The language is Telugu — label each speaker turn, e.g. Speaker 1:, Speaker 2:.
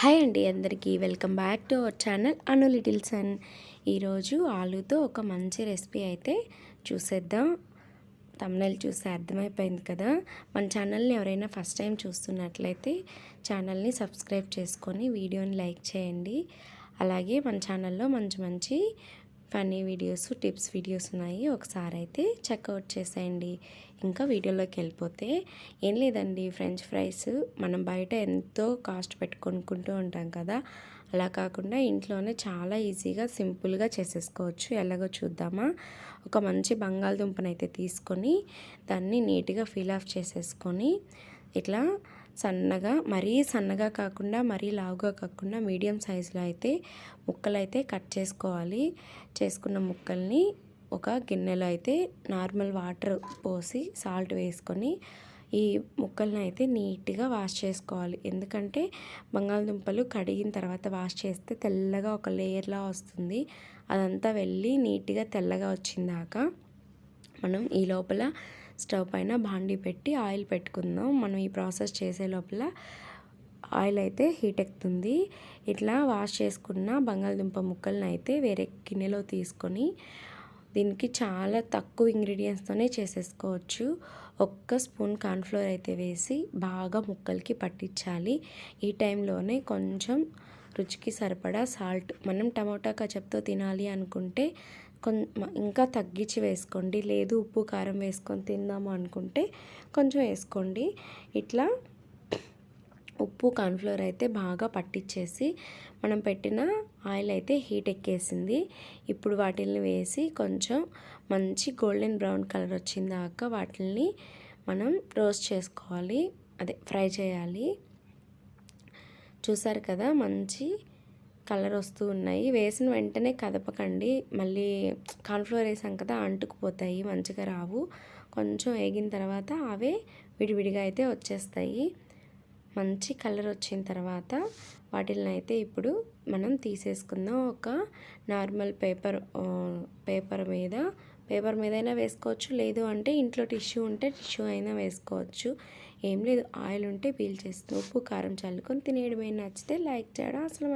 Speaker 1: హాయ్ అండి అందరికీ. Welcome back to our channel Anu little son. ఈరోజు ఆలుతో ఒక మంచి రెసిపీ అయితే చూసేద్దాం. తమిళ చూస్తే అర్థమైపోయింది కదా. మన ఛానల్ని ఎవరైనా ఫస్ట్ టైం చూస్తున్నట్లయితే ఛానల్ని సబ్స్క్రైబ్ చేసుకొని వీడియోని లైక్ చేయండి. అలాగే మన ఛానల్లో మంచి మంచి ఫన్నీ వీడియోస్ టిప్స్ వీడియోస్ ఉన్నాయి. ఒకసారి అయితే చెక్అవుట్ చేసేయండి. ఇంకా వీడియోలోకి వెళ్ళిపోతే ఏం లేదండి. ఫ్రెంచ్ ఫ్రైస్ మనం బయట ఎంతో కాస్ట్ పెట్టి కొనుక్కుంటూ ఉంటాం కదా. అలా కాకుండా ఇంట్లోనే చాలా ఈజీగా సింపుల్గా చేసేసుకోవచ్చు. ఎలాగో చూద్దామా? ఒక మంచి బంగాళదుంపనైతే తీసుకొని దాన్ని నీట్గా ఫిల్ ఆఫ్ చేసేసుకొని ఇట్లా సన్నగా మరీ సన్నగా కాకుండా మరీ లావుగా కాకుండా మీడియం సైజులో అయితే ముక్కలు అయితే కట్ చేసుకోవాలి. చేసుకున్న ముక్కల్ని ఒక గిన్నెలో అయితే నార్మల్ వాటర్ పోసి సాల్ట్ వేసుకొని ఈ ముక్కలను అయితే నీట్గా వాష్ చేసుకోవాలి. ఎందుకంటే బంగాళదుంపలు కడిగిన తర్వాత వాష్ చేస్తే తెల్లగా ఒక లేయర్లా వస్తుంది. అదంతా వెళ్ళి నీట్గా తెల్లగా వచ్చిందాక మనం ఈ లోపల స్టవ్ పైన బాండి పెట్టి ఆయిల్ పెట్టుకుందాం. మనం ఈ ప్రాసెస్ చేసే లోపల ఆయిల్ అయితే హీట్ ఎక్కుతుంది. ఇట్లా వాష్ చేసుకున్న బంగాళదుంప ముక్కలను అయితే వేరే గిన్నెలో తీసుకొని దీనికి చాలా తక్కువ ఇంగ్రీడియంట్స్తోనే చేసేసుకోవచ్చు. ఒక్క స్పూన్ కార్న్ఫ్లోర్ అయితే వేసి బాగా ముక్కలకి పట్టించాలి. ఈ టైంలోనే కొంచెం రుచికి సరిపడా సాల్ట్. మనం టమోటా కచప్తో తినాలి అనుకుంటే కొం ఇంకా తగ్గించి వేసుకోండి. లేదు ఉప్పు కారం వేసుకొని తిందాము అనుకుంటే కొంచెం వేసుకోండి. ఇట్లా ఉప్పు కార్న్ఫ్లోర్ అయితే బాగా పట్టించేసి మనం పెట్టిన ఆయిల్ అయితే హీట్ ఎక్కేసింది. ఇప్పుడు వాటిల్ని వేసి కొంచెం మంచి గోల్డెన్ బ్రౌన్ కలర్ వచ్చిందాక వాటిల్ని మనం రోస్ట్ చేసుకోవాలి. అదే ఫ్రై చేయాలి. చూసారు కదా మంచి కలర్ వస్తూ ఉన్నాయి. వేసిన వెంటనే కదపకండి. మళ్ళీ కాన్ఫ్లోర్ వేసాం కదా అంటుకుపోతాయి మంచిగా రావు. కొంచెం వేగిన తర్వాత అవే విడివిడిగా అయితే వచ్చేస్తాయి. మంచి కలర్ వచ్చిన తర్వాత వాటిని అయితే ఇప్పుడు మనం తీసేసుకుందాం. ఒక నార్మల్ పేపర్ పేపర్ మీద పేపర్ మీద అయినా వేసుకోవచ్చు. లేదు అంటే ఇంట్లో టిష్యూ ఉంటే టిష్యూ అయినా వేసుకోవచ్చు. ఏం లేదు ఆయిల్ ఉంటే పీల్ చేస్తుంది ఉప్పు కారం చల్లుకొని తినేయడమే నచ్చితే లైక్ చేయడం అసలు